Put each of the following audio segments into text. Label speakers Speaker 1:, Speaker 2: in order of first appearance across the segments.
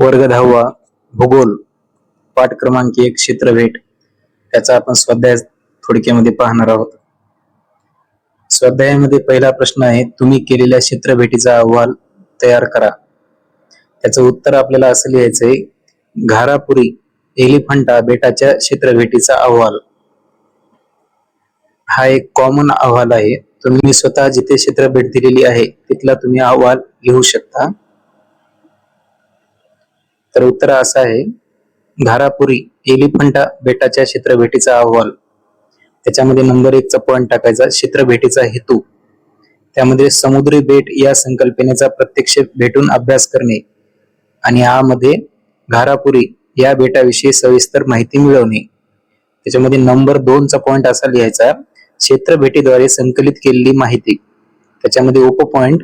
Speaker 1: वर्ग दहावा भूगोल पाठ क्रमांक एक क्षेत्रभेट त्याचा आपण स्वाध्याय थोडक्यामध्ये पाहणार आहोत. स्वाध्यायामध्ये पहिला प्रश्न आहे तुम्ही केलेल्या क्षेत्रभेटीचा अहवाल तयार करा. त्याचं उत्तर आपल्याला असं लिहायचंय घारापुरी एलिफंटा बेटाच्या क्षेत्रभेटीचा अहवाल. हा एक कॉमन अहवाल आहे. तुम्ही स्वतः जिथे क्षेत्रभेट दिलेली आहे तिथला तुम्ही अहवाल लिहू शकता. तर उत्तर असं आहे घारापुरी एलिफंटा बेटाच्या क्षेत्रभेटीचा अहवाल. त्याच्यामध्ये नंबर एकचा पॉईंट टाकायचा क्षेत्रभेटीचा हेतू. त्यामध्ये समुद्री बेट या संकल्पनेचा प्रत्यक्ष भेटून अभ्यास करणे आणि यामध्ये घारापुरी या बेटाविषयी सविस्तर माहिती मिळवणे. त्याच्यामध्ये नंबर दोनचा पॉईंट असा लिहायचा क्षेत्रभेटीद्वारे संकलित केलेली माहिती. त्याच्यामध्ये उपपॉइंट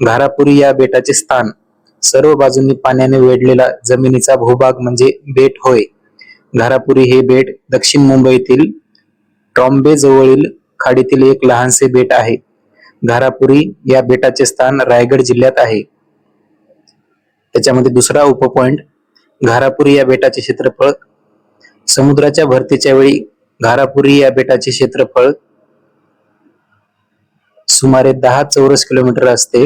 Speaker 1: घारापुरी या बेटाचे स्थान. सर्व बाजूंनी पाण्याने वेढलेला जमिनीचा भूभाग म्हणजे बेट होय. घारापुरी हे बेट दक्षिण मुंबईतील ट्रॉम्बे जवळील खाडीतील एक लहानसे बेट आहे. घारापुरी या बेटाचे स्थान रायगड जिल्ह्यात आहे. त्याच्यामध्ये दुसरा उपपॉइंट घारापुरी या बेटाचे क्षेत्रफळ. समुद्राच्या भरतीच्या वेळी घारापुरी या बेटाचे क्षेत्रफळ सुमारे दहा चौरस किलोमीटर असते.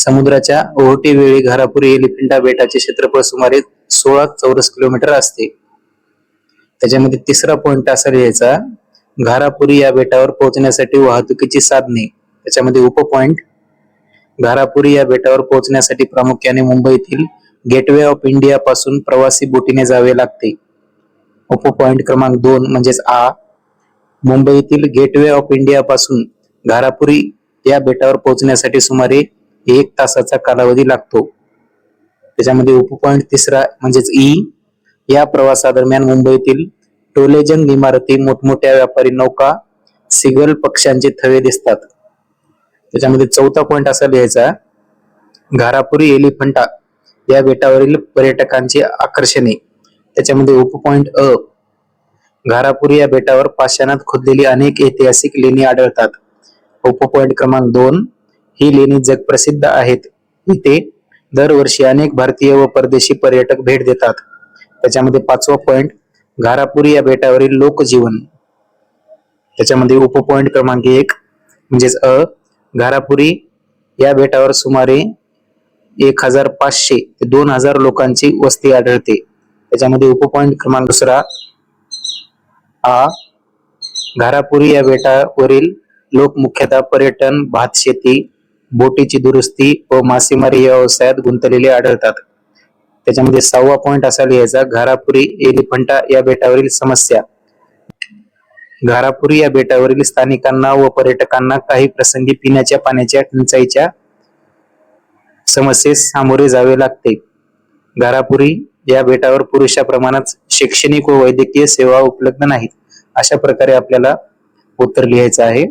Speaker 1: समुद्राच्या ओहोटी वेळी घारापुरी एलिफंटा बेटाचे क्षेत्रफळ सुमारे सोळा चौरस किलोमीटर असते. त्याच्यामध्ये तिसरा पॉइंट असा लिहायचा घारापुरी या बेटावर पोहोचण्यासाठी वाहतुकीची साधने. त्याच्यामध्ये उप पॉइंट घारापुरी या बेटावर पोहोचण्यासाठी प्रामुख्याने मुंबईतील गेटवे ऑफ इंडिया पासून प्रवासी बोटीने जावे लागते. उप पॉइंट क्रमांक दोन म्हणजेच आ मुंबईतील गेटवे ऑफ इंडिया पासून घारापुरी या बेटावर पोहोचण्यासाठी सुमारे एक तासाचा कालावधी लागतो. त्याच्यामध्ये उपपॉइंट तिसरा म्हणजेच ई या प्रवासादरम्यान मुंबईतील टोलेजंग इमारती मोठमोठ्या व्यापारी नौका सिगल पक्ष्यांचे थवे दिसतात. त्याच्यामध्ये चौथा पॉइंट असा लिहायचा घारापुरी एलिफंटा या बेटावरील पर्यटकांची आकर्षणे. त्याच्यामध्ये उपपॉइंट अ. घारापुरी या बेटावर पाषाणात खोदलेली अनेक ऐतिहासिक लेणी आढळतात. उपपॉइंट क्रमांक दोन. ही लेणी जगप्रसिद्ध आहेत. इथे दरवर्षी अनेक भारतीय व परदेशी पर्यटक भेट देतात. त्याच्यामध्ये पाचवा पॉइंट घारापुरी या बेटावरील लोकजीवन. त्याच्यामध्ये उप पॉइंट क्रमांक एक म्हणजेच अ घारापुरी या बेटावर सुमारे एक हजार पाचशे ते दोन हजार लोकांची वस्ती आढळते. त्याच्यामध्ये उप पॉइंट क्रमांक दुसरा आ घारापुरी या बेटावरील लोक मुख्यतः पर्यटन भात शेती बोटीची दुरुस्ती व मासेमारी या व्यवसायात गुंतलेले आढळतात. त्याच्यामध्ये सहावा पॉइंट असा लिहायचा घारापुरी एलिफंटा या बेटावरील समस्या. घारापुरी या बेटावरील स्थानिकांना व पर्यटकांना काही प्रसंगी पिण्याच्या पाण्याच्या टंचाईच्या समस्येस सामोरे जावे लागते. घारापुरी या बेटावर पुरेशा प्रमाणात शैक्षणिक व वैद्यकीय सेवा उपलब्ध नाहीत अशा प्रकारे आपल्याला उत्तर लिहायचं आहे.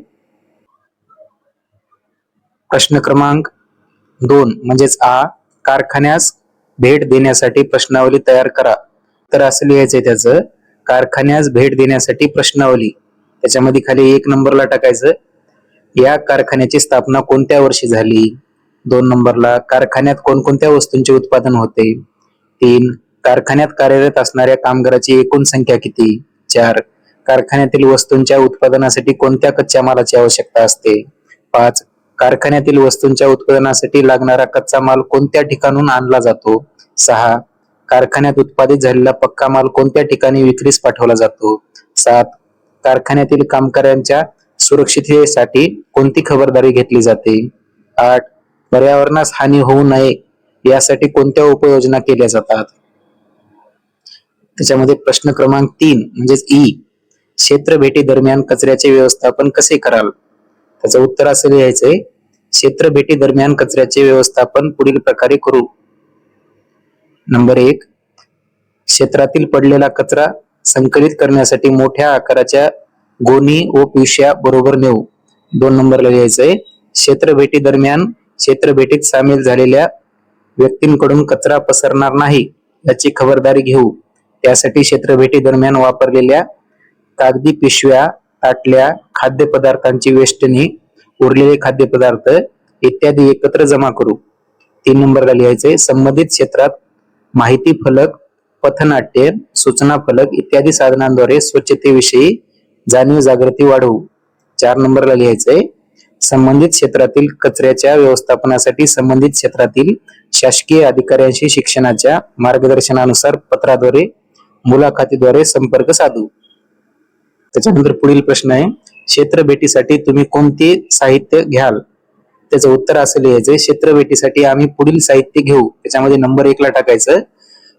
Speaker 1: प्रश्न क्रमांक दोन म्हणजेच आ कारखान्यास भेट देण्यासाठी प्रश्नावली तयार करा. तर असं लिहायचंय त्याचं कारखान्यास भेट देण्यासाठी प्रश्नावली. त्याच्यामध्ये खाली एक नंबरला टाकायचं. या कारखान्याची स्थापना कोणत्या वर्षी झाली? दोन नंबरला कारखान्यात कोणकोणत्या वस्तूंचे उत्पादन होते? तीन कारखान्यात कार्यरत असणाऱ्या कामगाराची एकूण संख्या किती? चार कारखान्यातील वस्तूंच्या उत्पादनासाठी कोणत्या कच्च्या मालाची आवश्यकता असते? पाच कारखान्यातील वस्तूंच्या उत्पादनासाठी लागणारा कच्चा माल कोणत्या ठिकाणून आणला जातो? सहा. कारखान्यात उत्पादित झालेला पक्का माल कोणत्या ठिकाणी विक्रीस पाठवला जातो? सात. कारखान्यातील कामगारांच्या सुरक्षिततेसाठी कोणती खबरदारी घेतली जाते? आठ. पर्यावरणास हानी होऊ नये यासाठी कोणत्या उपाययोजना केल्या जातात? त्याच्यामध्ये प्रश्न क्रमांक तीन म्हणजेच ई क्षेत्र भेटी दरम्यान कचऱ्याचे व्यवस्थापन कसे कराल? त्याचं उत्तर असं लिहायचंय क्षेत्र भेटी दरम्यान कचऱ्याचे व्यवस्थापन पुढील प्रकारे करू. नंबर एक क्षेत्रातील पडलेला कचरा संकलित करण्यासाठी मोठ्या आकाराच्या गोणी व पिशव्या बरोबर नेऊ. दोन नंबरला लिहायचंय क्षेत्र भेटी दरम्यान क्षेत्र भेटीत सामील झालेल्या व्यक्तींकडून कचरा पसरणार नाही याची खबरदारी घेऊ. त्यासाठी क्षेत्र भेटी दरम्यान वापरलेल्या कागदी पिशव्या ताटल्या खाद्यपदार्थांची वेष्टणी उरलेले खाद्यपदार्थ इत्यादी एकत्र जमा करू. तीन नंबरला लिहायचंय संबंधित क्षेत्रात माहिती फलक पथनाट्य सूचना फलक इत्यादी साधनांद्वारे स्वच्छतेविषयी जाणीव जागृती वाढवू. चार नंबरला लिहायचंय संबंधित क्षेत्रातील कचऱ्याच्या व्यवस्थापनासाठी संबंधित क्षेत्रातील शासकीय अधिकाऱ्यांशी शिक्षणाच्या मार्गदर्शनानुसार पत्राद्वारे मुलाखतीद्वारे संपर्क साधू. त्याच्यानंतर पुढील प्रश्न आहे क्षेत्र भेटीसाठी तुम्ही कोणते साहित्य घ्याल? त्याचं उत्तर असं लिहायचंय क्षेत्र भेटीसाठी आम्ही पुढील साहित्य घेऊ. त्याच्यामध्ये नंबर एकला टाकायचं.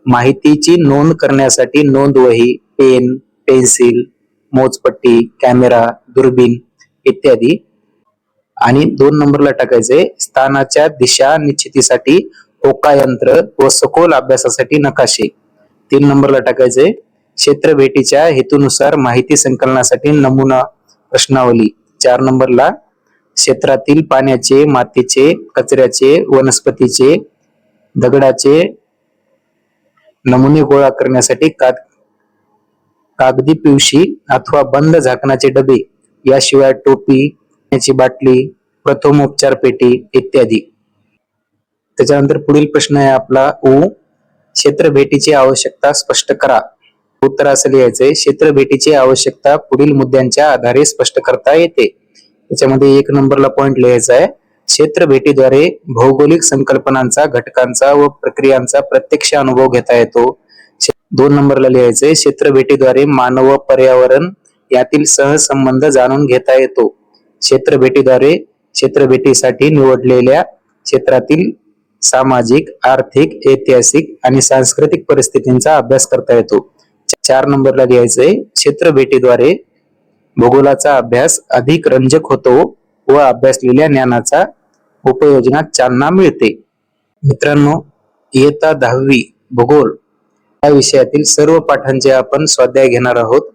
Speaker 1: माहितीची नोंद करण्यासाठी नोंद वही पेन पेन्सिल मोजपट्टी कॅमेरा दुर्बीण इत्यादी. आणि दोन नंबरला टाकायचंय स्थानाच्या दिशा निश्चितीसाठी होका यंत्र व सखोल अभ्यासासाठी नकाशे. तीन नंबरला टाकायचंय क्षेत्र भेटीच्या हेतूनुसार माहिती संकलनासाठी नमुना प्रश्नावली चार नंबरला क्षेत्रातील पाण्याचे मातीचे कचऱ्याचे वनस्पतीचे दगडाचे नमुने गोळा करण्यासाठी काग कागदी पिवशी अथवा बंद झाकणाचे डबे याशिवाय टोपी याची बाटली प्रथमोपचार पेटी इत्यादी. त्याच्यानंतर पुढील प्रश्न आहे आपला ऊ क्षेत्र भेटीची आवश्यकता स्पष्ट करा. उत्तर असं लिहायचंय क्षेत्र भेटीची आवश्यकता पुढील मुद्द्यांच्या आधारे स्पष्ट करता येते. त्याच्यामध्ये एक नंबरला पॉइंट लिहायचा आहे क्षेत्र भेटीद्वारे भौगोलिक संकल्पनांचा घटकांचा व प्रक्रियांचा प्रत्यक्ष अनुभव घेता येतो. दोन नंबरला लिहायचंय क्षेत्र भेटीद्वारे मानव व पर्यावरण यातील सहसंबंध जाणून घेता येतो. क्षेत्र भेटीद्वारे क्षेत्र भेटीसाठी निवडलेल्या क्षेत्रातील सामाजिक आर्थिक ऐतिहासिक आणि सांस्कृतिक परिस्थितींचा अभ्यास करता येतो. चार नंबरला लिहायचंय क्षेत्र भेटीद्वारे भूगोलाचा अभ्यास अधिक रंजक होतो व अभ्यासलेल्या ज्ञानाचा उपयोजनात चालना मिळते. मित्रांनो इयत्ता दहावी भूगोल या विषयातील सर्व पाठांचे आपण स्वाध्याय घेणार आहोत.